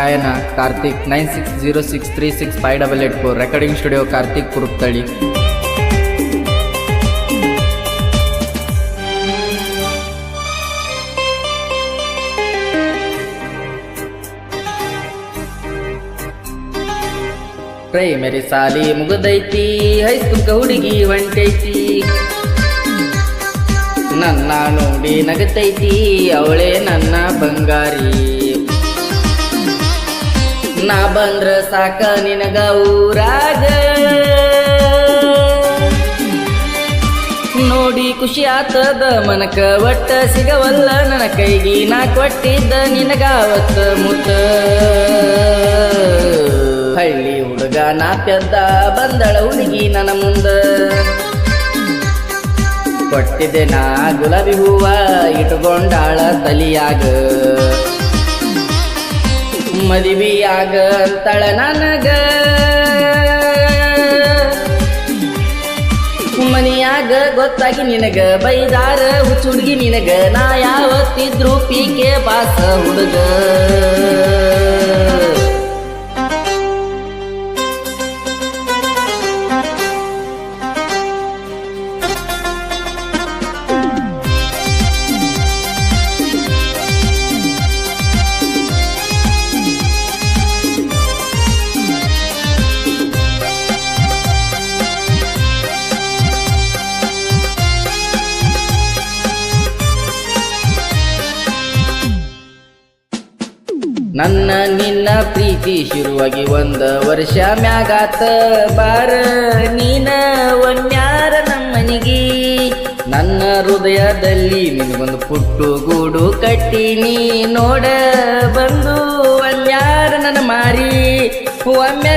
ಗಾಯನ Karthik nine six zero six three six five double eight four recording studio Karthik ಕುರುಪ್ತಳಿ primary ಸಾಲಿ ಮುಗದೈತಿ high school ಹುಡುಗಿ ಹೊಂಟೈತಿ. ನನ್ನ ನೋಡಿ ನಗತೈತಿ, ಅವಳೇ ನನ್ನ ಬಂಗಾರಿ. ನಾ ಬಂದ್ರ ಸಾಕ ನಿನಗ ಊರಾಗ. ನೋಡಿ ಖುಷಿ ಆತದ ಮನಕ ಒಟ್ಟ ಸಿಗವಲ್ಲ ನನ್ನ ಕೈಗಿ. ನಾ ಕೊಟ್ಟಿದ್ದ ನಿನಗಾವತ್ತ ಮುತ್ತ. ಹಳ್ಳಿ ಹುಡುಗ ನಾ ಪೆದ್ದ ಬಂದಳ ಹುಡುಗಿ ನನ್ನ ಮುಂದ. ಕೊಟ್ಟಿದ್ದೆ ನಾ ಗುಲಾಬಿ ಹೂವ ಇಟ್ಕೊಂಡಾಳ ತಲಿಯಾಗ. ಮದುವೆಯಾಗ ಅಂತಳ ನನಗ. ಮನಿಯಾಗ ಗೊತ್ತಾಗಿ ನಿನಗ ಬೈದಾರ ಹುಚ್ಚುಡ್ಗಿ ನಿನಗ ನಾ ಯಾವತ್ತಿದ್ರು ಪೀಕೆ ಬಾಸ ಹುಡುಗ. ನನ್ನ ನಿನ್ನ ಪ್ರೀತಿ ಶುರುವಾಗಿ ಒಂದ ವರ್ಷ ಮ್ಯಾಗಾತ. ಬಾರ, ನೀನ ಒನ್ಯಾರ ನಮ್ಮನಿಗೆ. ನನ್ನ ಹೃದಯದಲ್ಲಿ ನಿನಗೊಂದು ಪುಟ್ಟು ಗೂಡು ಕಟ್ಟಿನಿ ನೋಡ ಬಂದು ಒನ್ಯಾರ ನನ್ನ ಮಾರಿ.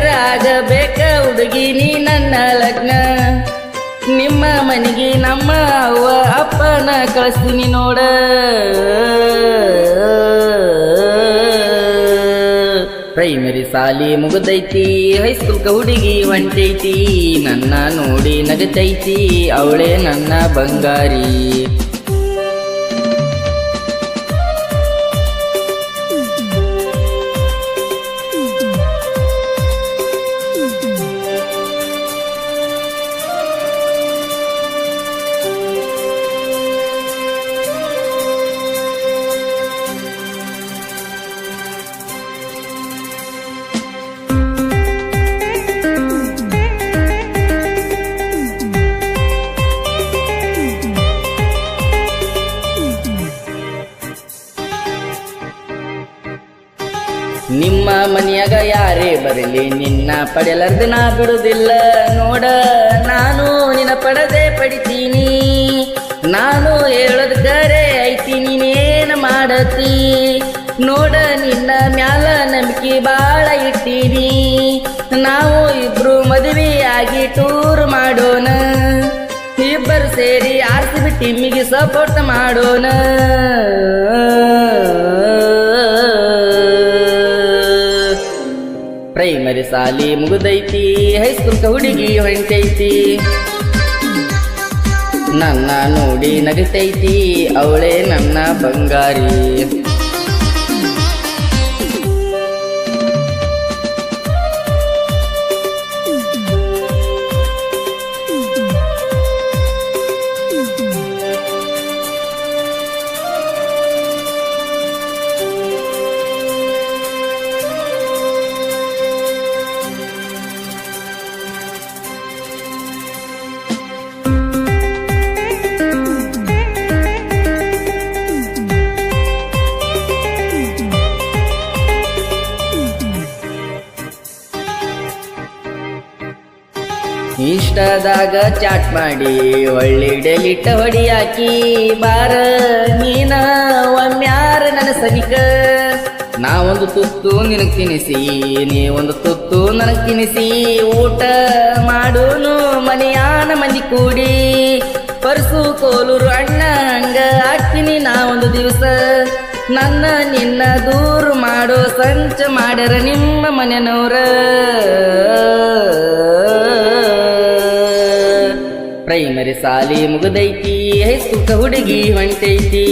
ಆಗಬೇಕ ಹುಡುಗಿ, ನೀ ನನ್ನ ಲಗ್ನ. ನಿಮ್ಮ ಮನೆಗೆ ನಮ್ಮ ಅವ್ವ, ಅಪ್ಪನ ಕಳಿಸ್ತೀನಿ ನೋಡ. ಪ್ರೈಮರಿ ಸಾಲಿ ಮುಗದೈತಿ. ಹೈಸ್ಕೂಲ್ ಹುಡುಗಿ ಹೊಂಟೈತಿ ನನ್ನ ನೋಡಿ ನಗತೈತಿ. ಅವಳೇ ನನ್ನ ಬಂಗಾರಿ. ನಿಮ್ಮ ಮನೆಯಾಗ ಯಾರೇ ಬರಲಿ, ನಿನ್ನ ಪಡೆಯಲಾರ್ದ ನಾ ಬಿಡುದಿಲ್ಲ ನೋಡ, ನಾನು ನಿನ್ನ ಪಡದೆ ಪಡಿತೀನಿ. ನಾನು ಹೇಳೋದ್ ಕರೆ ಐತಿ, ನೀನೇನು ಮಾಡತಿ? ನೋಡ, ನಿನ್ನ ಮ್ಯಾಲ ನಂಬಿಕೆ ಬಾಳ ಇಟ್ಟೀನಿ ನಾವು ಇಬ್ರು ಮದುವೆ ಆಗಿ ಟೂರ್ ಮಾಡೋಣ. ಇಬ್ಬರು ಸೇರಿ ಆರ್ಸಿಬಿ ಟೀಮಿಗೆ ಸಪೋರ್ಟ್ ಮಾಡೋಣ. ಪ್ರೈಮರಿ ಸಾಲಿ ಮುಗುದೈತಿ ಹೈಸ್ಕೂಲ್ ಹುಡುಗಿ ಹೊಂಟೈತಿ. ನನ್ನ ನೋಡಿ ನಗತೈತಿ ಅವಳೇ ನನ್ನ ಬಂಗಾರಿ. ಇಷ್ಟದಾಗ ಚಾಟ್ ಮಾಡಿ ಒಳ್ಳೆ ಹೊಡಿ ಹಾಕಿ ಬಾರ. ನೀನ ಒಮ್ಮ್ಯಾರ ನನ್ನ ಸನಿಕ ನಾ ಒಂದು ತುತ್ತು ನಿನಗ್ ತಿನಿಸಿ, ನೀ ಒಂದು ತುತ್ತು ನನಗ್ ತಿನಿಸಿ. ಊಟ ಮಾಡೋನು ಮನೆಯಾನ ಮಂದಿ ಕೂಡಿ. ಪರ್ಸು ಕೋಲೂರು ಅಣ್ಣ ಹಂಗ ಹಾಕ್ತೀನಿ ನಾ ಒಂದು ದಿವಸ. ನನ್ನ ನಿನ್ನ ದೂರು ಮಾಡೋ ಸಂಚ ಮಾಡ್ಯಾರ ನಿಮ್ಮ ಮನೆನವ್ರ. ಪ್ರೈಮರಿ ಸಾಲಿ ಮುಗದೈತಿ ಹೈಸ್ಕೂಲ್ಕ ಹುಡುಗಿ ಹೊಂಟೈತಿ.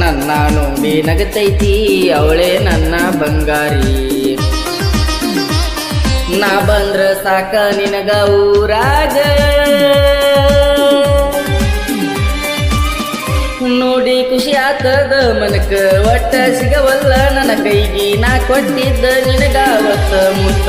ನನ್ನ ನೋಡಿ ನಗತೈತಿ, ಅವಳೇ ನನ್ನ ಬಂಗಾರಿ. ನಾ ಬಂದ್ರ ಸಾಕ ನಿನಗ ಊರಾಗ. ನೋಡಿ ಖುಷಿ ಆತದ ಮನಕ ಒಟ್ಟ ಸಿಗವಲ್ಲ ನನ್ನ ಕೈಗಿ. ನಾ ಕೊಟ್ಟಿದ್ದ ನಿನಗ ಮುತ್ತ.